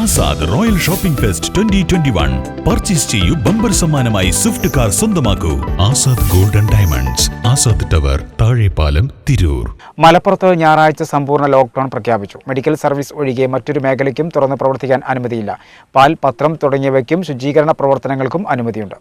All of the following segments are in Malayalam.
Azad royal shopping fest twenty twenty one. Purchase ചെയ്യൂ ബമ്പർ സമ്മാനമായി സ്വിഫ്റ്റ് കാർ സ്വന്തമാക്കൂ. Azad golden diamonds Azad tower Thazhepalam Tirur. മലപ്പുറത്ത് ഞായറാഴ്ച സമ്പൂർണ ലോക്ക്ഡൌൺ പ്രഖ്യാപിച്ചു. മെഡിക്കൽ സർവീസ് ഒഴികെ മറ്റൊരു മേഖലയ്ക്കും തുറന്ന് പ്രവർത്തിക്കാൻ അനുമതിയില്ല. പാൽ പത്രം തുടങ്ങിയവയ്ക്കും ശുചീകരണ പ്രവർത്തനങ്ങൾക്കും അനുമതിയുണ്ട്.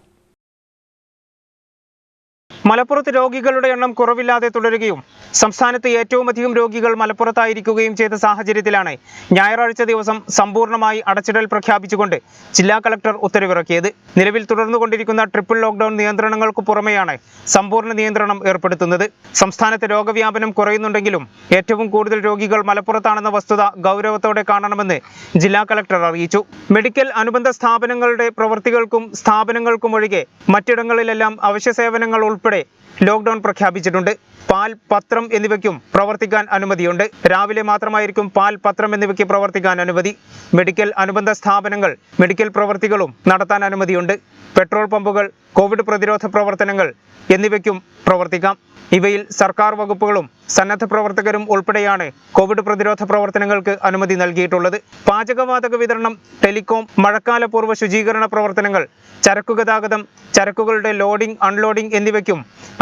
മലപ്പുറത്ത് രോഗികളുടെ എണ്ണം കുറവില്ലാതെ തുടരുകയും സംസ്ഥാനത്ത് ഏറ്റവും അധികം രോഗികൾ മലപ്പുറത്തായിരിക്കുകയും ചെയ്ത സാഹചര്യത്തിലാണ് ഞായറാഴ്ച ദിവസം സമ്പൂർണമായി അടച്ചിടൽ പ്രഖ്യാപിച്ചുകൊണ്ട് ജില്ലാ കളക്ടർ ഉത്തരവിറക്കിയത്. നിലവിൽ തുടർന്നുകൊണ്ടിരിക്കുന്ന ട്രിപ്പിൾ ലോക്ക്ഡൌൺ നിയന്ത്രണങ്ങൾക്ക് പുറമെയാണ് സമ്പൂർണ നിയന്ത്രണം ഏർപ്പെടുത്തുന്നത്. സംസ്ഥാനത്ത് രോഗവ്യാപനം കുറയുന്നുണ്ടെങ്കിലും ഏറ്റവും കൂടുതൽ രോഗികൾ മലപ്പുറത്താണെന്ന വസ്തുത ഗൗരവത്തോടെ കാണണമെന്ന് ജില്ലാ കളക്ടർ അറിയിച്ചു. മെഡിക്കൽ അനുബന്ധ സ്ഥാപനങ്ങളുടെ പ്രവൃത്തികൾക്കും സ്ഥാപനങ്ങൾക്കും ഒഴികെ മറ്റിടങ്ങളിലെല്ലാം അവശ്യ സേവനങ്ങൾ ഉൾപ്പെടെ fue ലോക്ക്ഡൌൺ പ്രഖ്യാപിച്ചിട്ടുണ്ട്. പാൽ പത്രം എന്നിവയ്ക്കും പ്രവർത്തിക്കാൻ അനുമതിയുണ്ട്. രാവിലെ മാത്രമായിരിക്കും പാൽ പത്രം എന്നിവയ്ക്ക് പ്രവർത്തിക്കാൻ അനുമതി. മെഡിക്കൽ അനുബന്ധ സ്ഥാപനങ്ങൾ മെഡിക്കൽ പ്രവർത്തികളും നടത്താൻ അനുമതിയുണ്ട്. പെട്രോൾ പമ്പുകൾ കോവിഡ് പ്രതിരോധ പ്രവർത്തനങ്ങൾ എന്നിവയ്ക്കും പ്രവർത്തിക്കാം. ഇവയിൽ സർക്കാർ വകുപ്പുകളും സന്നദ്ധ പ്രവർത്തകരും ഉൾപ്പെടെയാണ് കോവിഡ് പ്രതിരോധ പ്രവർത്തനങ്ങൾക്ക് അനുമതി നൽകിയിട്ടുള്ളത്. പാചകവാതക വിതരണം ടെലികോം മഴക്കാല പൂർവ ശുചീകരണ പ്രവർത്തനങ്ങൾ ചരക്കുഗതാഗതം ചരക്കുകളുടെ ലോഡിംഗ് അൺലോഡിംഗ് എന്നിവയ്ക്കും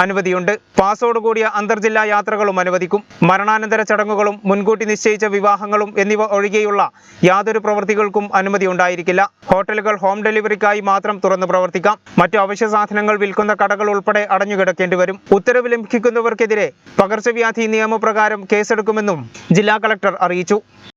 അനുമതിയുണ്ട്. പാസോടുകൂടിയ അന്തർജില്ലാ യാത്രകളും അനുവദിക്കും. മരണാനന്തര ചടങ്ങുകളും മുൻകൂട്ടി നിശ്ചയിച്ച വിവാഹങ്ങളും എന്നിവ ഒഴികെയുള്ള യാതൊരു പ്രവൃത്തികൾക്കും അനുമതി ഉണ്ടായിരിക്കില്ല. ഹോട്ടലുകൾ ഹോം ഡെലിവറിക്കായി മാത്രം തുറന്നു പ്രവർത്തിക്കാം. മറ്റു അവശ്യ സാധനങ്ങൾ വിൽക്കുന്ന കടകൾ ഉൾപ്പെടെ അടഞ്ഞുകിടക്കേണ്ടി വരും. ഉത്തരവ് ലംഘിക്കുന്നവർക്കെതിരെ പകർച്ചവ്യാധി നിയമപ്രകാരം കേസെടുക്കുമെന്നും ജില്ലാ കളക്ടർ അറിയിച്ചു.